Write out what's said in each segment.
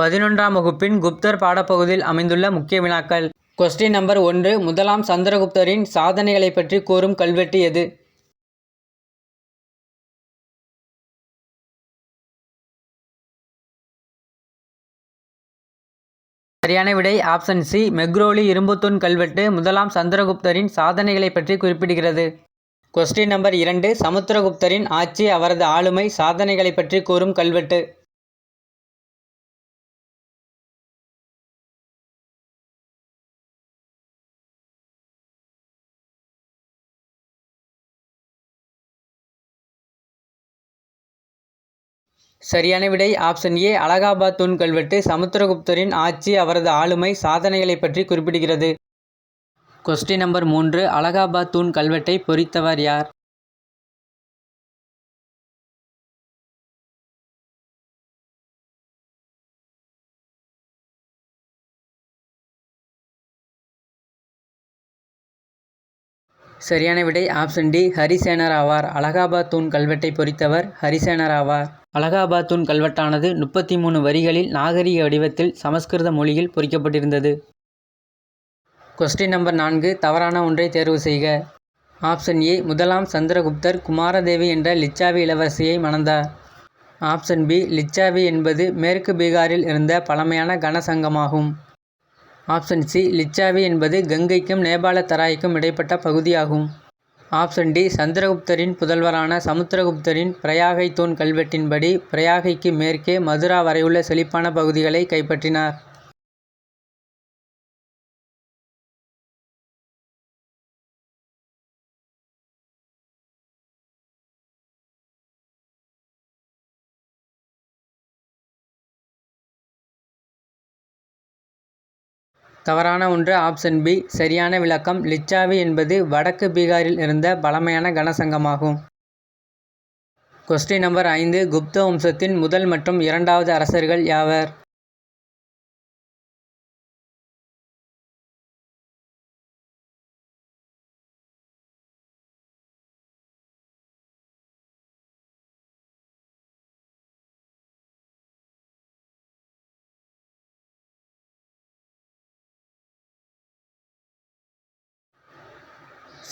பதினொன்றாம் வகுப்பின் குப்தர் பாடப்பகுதியில் அமைந்துள்ள முக்கிய வினாக்கள். கொஸ்டின் நம்பர் ஒன்று முதலாம் சந்திரகுப்தரின் சாதனைகளை பற்றி கூறும் கல்வெட்டு எது? சரியான விடை ஆப்ஷன் சி மெக்ரோலி இரும்புத்தூண் கல்வெட்டு முதலாம் சந்திரகுப்தரின் சாதனைகளை பற்றி குறிப்பிடுகிறது. கொஸ்டின் நம்பர் இரண்டு சமுத்திரகுப்தரின் ஆட்சி அவரது ஆளுமை சாதனைகளைப் பற்றி கூறும் கல்வெட்டு. சரியான விடை. ஆப்ஷன் ஏ அலகாபாத் தூண் கல்வெட்டு. சமுத்திரகுப்தரின் ஆட்சி அவரது ஆளுமை. சாதனைகளைப் பற்றி குறிப்பிடுகிறது. கொஸ்டின் நம்பர் மூன்று அலகாபாத் தூண் கல்வெட்டை பொறித்தவர் யார்? சரியான விடை ஆப்ஷன் டி. ஹரிசேனர் ஆவார். அலகாபாத் தூண் கல்வெட்டை பொறித்தவர் ஹரிசேனர் ஆவார். அலகாபாத் தூண் கல்வெட்டானது முப்பத்தி மூணு வரிகளில் நாகரிக வடிவத்தில் சமஸ்கிருத மொழியில் பொறிக்கப்பட்டிருந்தது. கொஸ்டின் நம்பர் நான்கு. தவறான ஒன்றை தேர்வு செய்க. Option A. முதலாம் சந்திரகுப்தர் குமாரதேவி என்ற லிச்சாவி இளவரசியை மணந்தார். Option B. லிச்சாவி என்பது மேற்கு பீகாரில் இருந்த பழமையான கனசங்கமாகும். ஆப்ஷன் சி லிச்சாவி என்பது கங்கைக்கும் நேபாள தராய்க்கும் இடைப்பட்ட பகுதியாகும். ஆப்ஷன் டி சந்திரகுப்தரின் புதல்வரான சமுத்திரகுப்தரின் பிரயாகை தூண் கல்வெட்டின்படி பிரயாகைக்கு மேற்கே மதுரா வரையுள்ள செழிப்பான பகுதிகளை கைப்பற்றினார். தவறான ஒன்று ஆப்ஷன் பி சரியான விளக்கம். லிச்சாவி என்பது வடக்கு பீகாரில் இருந்த பழமையான கனசங்கமாகும். கொஸ்டின் நம்பர் ஐந்து குப்த வம்சத்தின் முதல் மற்றும் இரண்டாவது அரசர்கள் யாவர்?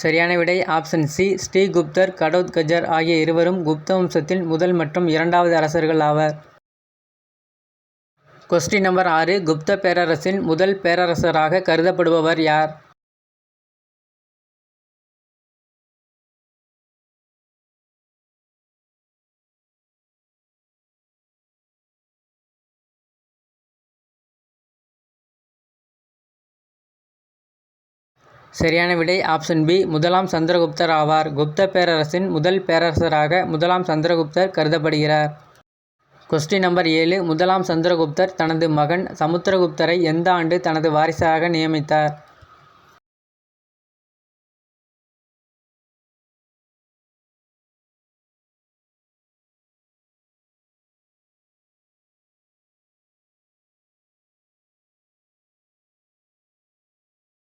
சரியான விடை ஆப்ஷன் சி ஸ்ரீகுப்தர் கடோத்கஜர் ஆகிய இருவரும் குப்த வம்சத்தின் முதல் மற்றும் இரண்டாவது அரசர்கள் ஆவர். கொஸ்டின் நம்பர் ஆறு. குப்த பேரரசின் முதல் பேரரசராக கருதப்படுபவர் யார்? சரியான விடை. ஆப்ஷன் பி முதலாம் சந்திரகுப்தர் ஆவார். குப்த பேரரசின் முதல் பேரரசராக முதலாம் சந்திரகுப்தர் கருதப்படுகிறார். கொஸ்டின் நம்பர் ஏழு முதலாம் சந்திரகுப்தர் தனது மகன் சமுத்திரகுப்தரை எந்த ஆண்டு தனது வாரிசாக நியமித்தார்?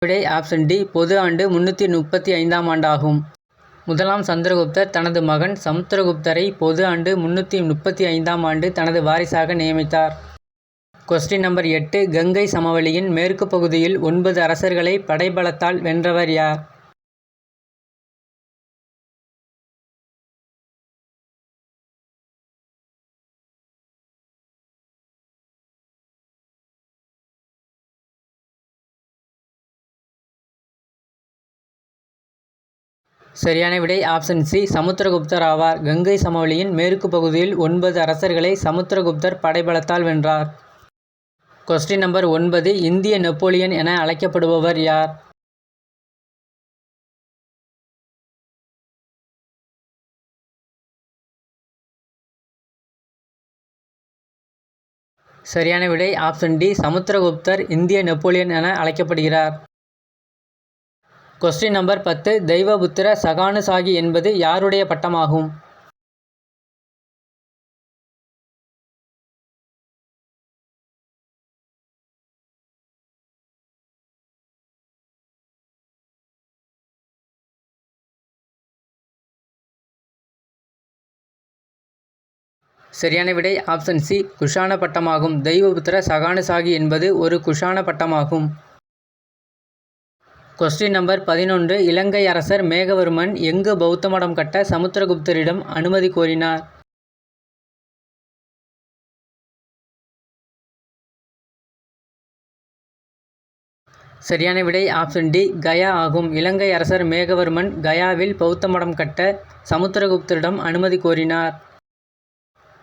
விடை ஆப்ஷன் டி பொது ஆண்டு முன்னூற்றி முப்பத்தி ஐந்தாம் ஆண்டாகும். முதலாம் சந்திரகுப்தர் தனது மகன் சமுத்திரகுப்தரை பொது ஆண்டு முன்னூற்றி முப்பத்தி ஐந்தாம் ஆண்டு தனது வாரிசாக நியமித்தார். கொஸ்டின் நம்பர் எட்டு கங்கை சமவெளியின் மேற்கு பகுதியில் ஒன்பது அரசர்களை படைபலத்தால் வென்றவர் யார்? சரியான விடை ஆப்ஷன் சி சமுத்திரகுப்தர் ஆவார். கங்கை சமவெளியின் மேற்கு பகுதியில் ஒன்பது அரசர்களை சமுத்திரகுப்தர் படைபலத்தால் வென்றார். கொஸ்டின் நம்பர் ஒன்பது இந்திய நெப்போலியன் என அழைக்கப்படுபவர் யார்? சரியான விடை ஆப்ஷன் டி சமுத்திரகுப்தர் இந்திய நெப்போலியன் என அழைக்கப்படுகிறார். கொஸ்டின் நம்பர் பத்து தெய்வபுத்திர சகானுசாகி என்பது யாருடைய பட்டமாகும்? சரியான விடை ஆப்ஷன் சி குஷான பட்டமாகும். தெய்வபுத்திர சகானுசாகி என்பது ஒரு குஷான பட்டமாகும். கொஸ்டின் நம்பர் பதினொன்று. இலங்கை அரசர் மேகவர்மன் எங்கு பௌத்த மடம் கட்ட சமுத்திரகுப்தரிடம் அனுமதி கோரினார்? சரியான விடை ஆப்ஷன் டி கயா ஆகும். இலங்கை அரசர் மேகவர்மன் கயாவில் பௌத்த மடம் கட்ட சமுத்திரகுப்தரிடம் அனுமதி கோரினார்.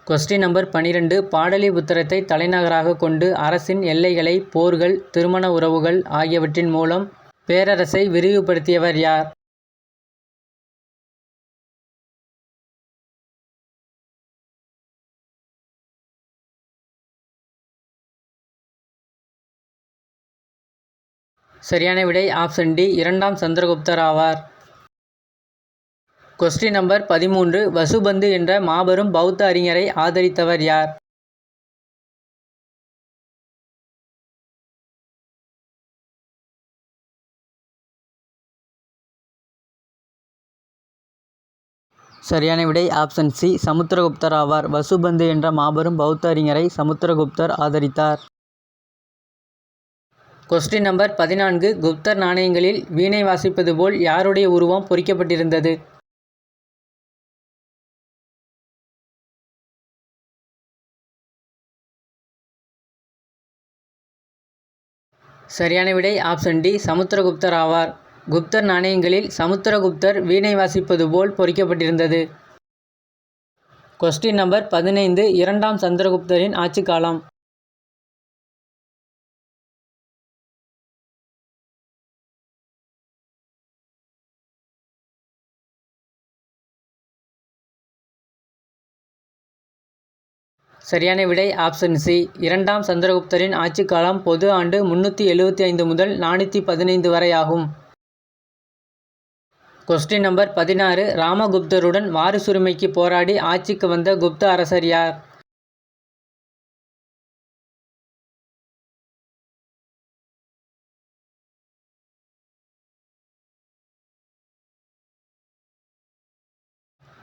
கொஸ்டின் நம்பர் பனிரெண்டு. பாடலிபுத்திரத்தை தலைநகராக கொண்டு அரசின் எல்லைகளை போர்கள் திருமண உறவுகள் ஆகியவற்றின் மூலம் பேரரசை விரிவுபடுத்தியவர் யார்? சரியான விடை ஆப்ஷன் டி இரண்டாம் சந்திரகுப்தர் ஆவார். கொஸ்டின் நம்பர் பதிமூன்று வசுபந்து என்ற மாபெரும் பௌத்த அறிஞரை ஆதரித்தவர் யார்? சரியான விடை. Option C. சமுத்திரகுப்தர் ஆவார். வசுபந்து என்ற மாபெரும் பௌத்த அறிஞரை சமுத்திரகுப்தர் ஆதரித்தார். கொஸ்டின் நம்பர் பதினான்கு. குப்தர் நாணயங்களில் வீணை வாசிப்பது போல் யாருடைய உருவம் பொறிக்கப்பட்டிருந்தது? சரியான விடை. Option D. சமுத்திரகுப்தர் ஆவார். குப்தர் நாணயங்களில் சமுத்திரகுப்தர் வீணை வாசிப்பது போல் பொறிக்கப்பட்டிருந்தது. கொஸ்டின் நம்பர் பதினைந்து இரண்டாம் சந்திரகுப்தரின் ஆட்சி காலம். சரியான விடை ஆப்ஷன் சி இரண்டாம் சந்திரகுப்தரின் ஆட்சி காலம் பொது ஆண்டு முன்னூற்றி எழுபத்தி ஐந்து முதல் நானூற்றி பதினைந்து வரை ஆகும். கொஸ்டின் நம்பர் பதினாறு. ராமகுப்தருடன் வாரிசுரிமைக்கு போராடி ஆட்சிக்கு வந்த குப்த அரசர் யார்?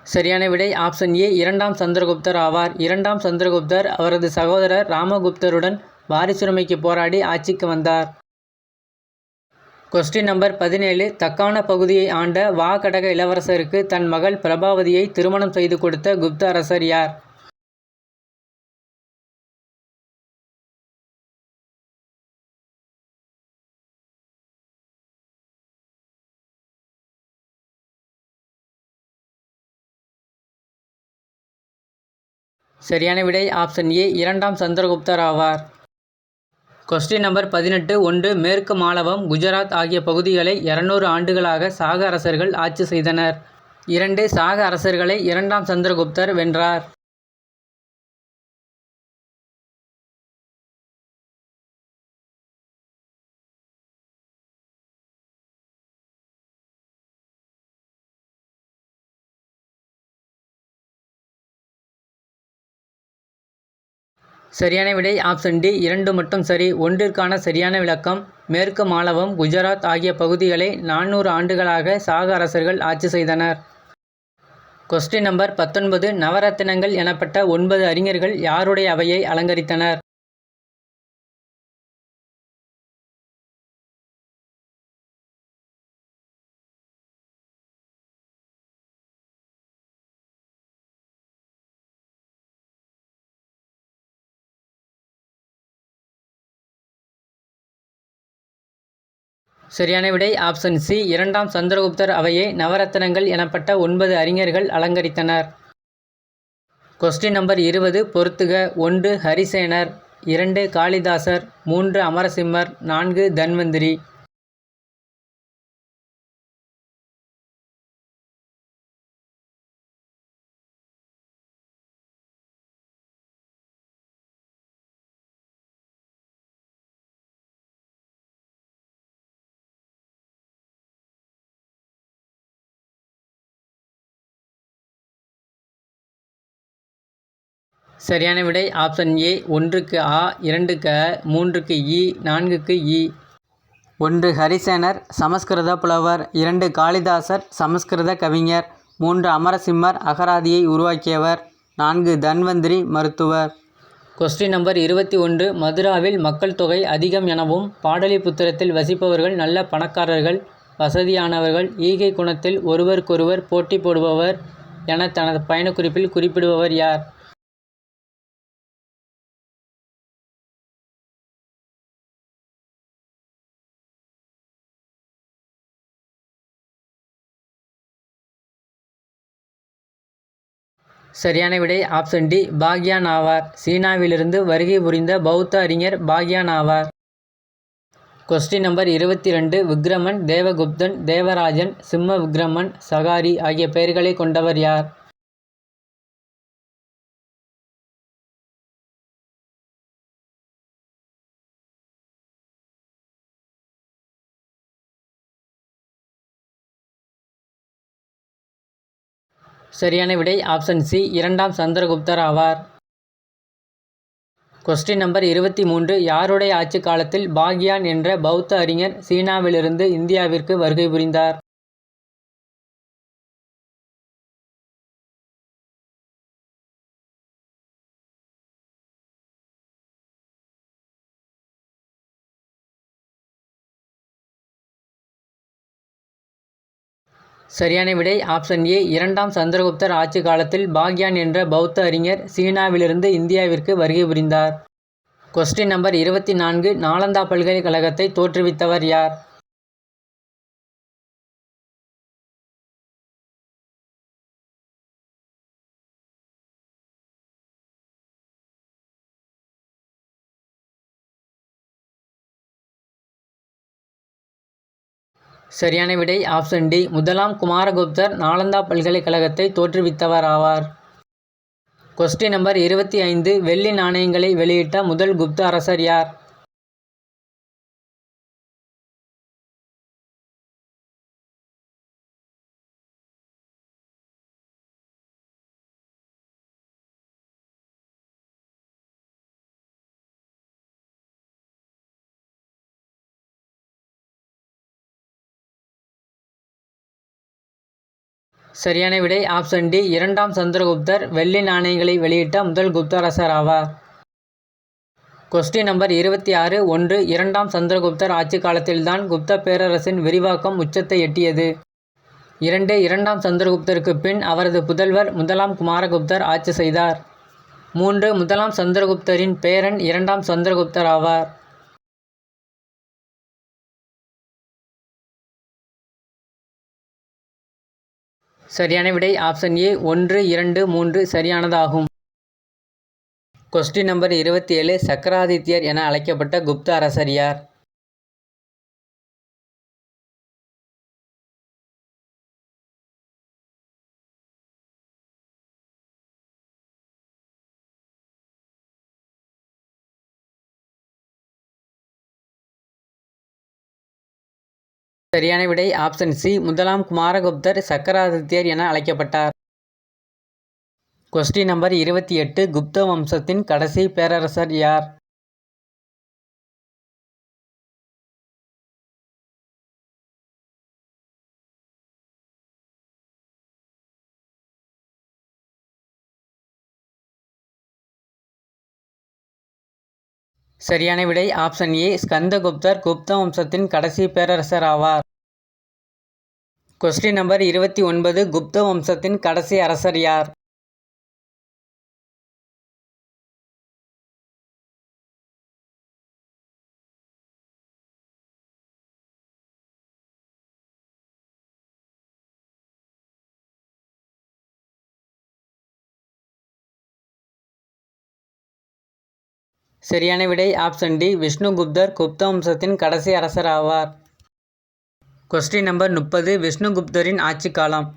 சரியான விடை ஆப்ஷன் ஏ இரண்டாம் சந்திரகுப்தர் ஆவார். இரண்டாம் சந்திரகுப்தர் அவரது சகோதரர் ராமகுப்தருடன் வாரிசுரிமைக்கு போராடி ஆட்சிக்கு வந்தார். கொஸ்டின் நம்பர் பதினேழு. தக்கான பகுதியை ஆண்ட வாகடக இளவரசருக்கு தன் மகள் பிரபாவதியை திருமணம் செய்து கொடுத்த குப்த அரசர் யார்? சரியான விடை ஆப்ஷன் ஏ. இரண்டாம் சந்திரகுப்தர் ஆவார். கொஸ்டின் நம்பர் பதினெட்டு. ஒன்று மேற்கு மாலவம் குஜராத் ஆகிய பகுதிகளை இருநூறு ஆண்டுகளாக சாக அரசர்கள் ஆட்சி செய்தனர். இரண்டு சாக அரசர்களை இரண்டாம் சந்திரகுப்தர் வென்றார். சரியான விடை ஆப்ஷன் டி இரண்டு மட்டும் சரி. ஒன்றிற்கான சரியான விளக்கம் மேற்கு மாலவம் குஜராத் ஆகிய பகுதிகளை நானூறு ஆண்டுகளாக சாக அரசர்கள் ஆட்சி செய்தனர். கொஸ்டின் நம்பர் பத்தொன்பது நவரத்தினங்கள் எனப்பட்ட ஒன்பது அறிஞர்கள் யாருடைய அவையை அலங்கரித்தனர்? சரியான விடை ஆப்ஷன் சி இரண்டாம் சந்திரகுப்தர் அவையை நவரத்தினங்கள் எனப்பட்ட ஒன்பது அறிஞர்கள் அலங்கரித்தனர். கொஸ்டின் நம்பர் இருபது பொறுத்துக. ஒன்று ஹரிசேனர். இரண்டு காளிதாசர். மூன்று அமரசிம்மர். நான்கு தன்வந்திரி. சரியான விடை ஆப்ஷன் ஏ ஒன்றுக்கு ஆ இரண்டுக்கு மூன்றுக்கு இ நான்குக்கு இ. ஒன்று ஹரிசேனர் சமஸ்கிருத புலவர். இரண்டு காளிதாசர் சமஸ்கிருத கவிஞர். மூன்று அமரசிம்மர் அகராதியை உருவாக்கியவர். நான்கு தன்வந்திரி மருத்துவர். கொஸ்டின் நம்பர் இருபத்தி ஒன்று மதுராவில் மக்கள் தொகை அதிகம் எனவும் பாடலிபுத்திரத்தில் வசிப்பவர்கள் நல்ல பணக்காரர்கள் வசதியானவர்கள் ஈகை குணத்தில் ஒருவருக்கொருவர் போட்டி போடுபவர் என தனது பயணக்குறிப்பில் குறிப்பிடுபவர் யார்? சரியான விடை ஆப்ஷன் டி பாக்யான் ஆவார் சீனாவிலிருந்து வருகை புரிந்த பௌத்த அறிஞர் பாக்யான் ஆவார் கொஸ்டின் நம்பர் இருபத்தி ரெண்டு விக்ரமன் தேவகுப்தன் தேவராஜன் சிம்ம விக்ரமன் சகாரி ஆகிய பெயர்களை கொண்டவர் யார்? சரியான விடை ஆப்ஷன் சி இரண்டாம் சந்திரகுப்தர் ஆவார். கொஸ்டின் நம்பர் இருபத்தி மூன்று யாருடைய ஆட்சி காலத்தில் பாக்யான் என்ற பௌத்த அறிஞர் சீனாவிலிருந்து இந்தியாவிற்கு வருகை புரிந்தார்? சரியான விடை ஆப்ஷன் ஏ. இரண்டாம் சந்திரகுப்தர் ஆட்சி காலத்தில் பாக்யான் என்ற பௌத்த அறிஞர் சீனாவிலிருந்து இந்தியாவிற்கு வருகை புரிந்தார். கொஸ்டின் நம்பர் இருபத்தி நான்கு. நாலந்தா பல்கலைக்கழகத்தை தோற்றுவித்தவர் யார்? சரியான விடை ஆப்ஷன் டி முதலாம் குமாரகுப்தர் நாலந்தா பல்கலைக்கழகத்தை தோற்றுவித்தவர் ஆவார் கொஸ்டின் நம்பர் இருபத்தி ஐந்து. வெள்ளி நாணயங்களை வெளியிட்ட முதல் குப்த அரசர் யார்? சரியான விடை ஆப்ஷன் டி இரண்டாம் சந்திரகுப்தர் வெள்ளி நாணயங்களை வெளியிட்ட முதல் குப்தரசர் ஆவார். கொஸ்டின் நம்பர் இருபத்தி ஆறு ஒன்று இரண்டாம் சந்திரகுப்தர் ஆட்சி காலத்தில்தான் குப்த பேரரசின் விரிவாக்கம் உச்சத்தை எட்டியது. இரண்டு இரண்டாம் சந்திரகுப்தருக்கு பின் அவரது புதல்வர் முதலாம் குமாரகுப்தர் ஆட்சி செய்தார். மூன்று முதலாம் சந்திரகுப்தரின் பேரன் இரண்டாம் சந்திரகுப்தர் ஆவார். சரியான விடை ஆப்ஷன் ஏ ஒன்று இரண்டு மூன்று சரியானதாகும். கொஸ்டின் நம்பர் இருபத்தி ஏழு சக்கராதித்யர் என அழைக்கப்பட்ட குப்த அரசர் யார்? சரியான விடை ஆப்ஷன் சி முதலாம் குமாரகுப்தர் சக்கராதித்யர் என அழைக்கப்பட்டார். கொஸ்டின் நம்பர் இருபத்தி எட்டு குப்த வம்சத்தின் கடைசி பேரரசர் யார்? சரியான விடை ஆப்ஷன் ஏ ஸ்கந்தகுப்தர் குப்த வம்சத்தின் கடைசி பேரரசர் ஆவார். கொஸ்டின் நம்பர் இருபத்தி ஒன்பது குப்த வம்சத்தின் கடைசி அரசர் யார்? சரியான விடை ஆப்ஷன் டி விஷ்ணுகுப்தர் குப்த வம்சத்தின் கடைசி அரசர் ஆவார். கொஸ்டின் நம்பர் முப்பது விஷ்ணுகுப்தரின் ஆட்சி காலம்.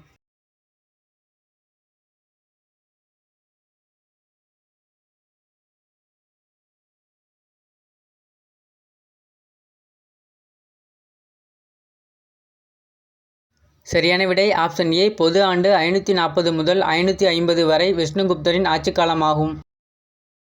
சரியான விடை ஆப்ஷன் ஏ பொது ஆண்டு ஐநூற்றி நாற்பது முதல் ஐநூற்றி ஐம்பது வரை விஷ்ணுகுப்தரின் ஆட்சி காலமாகும்.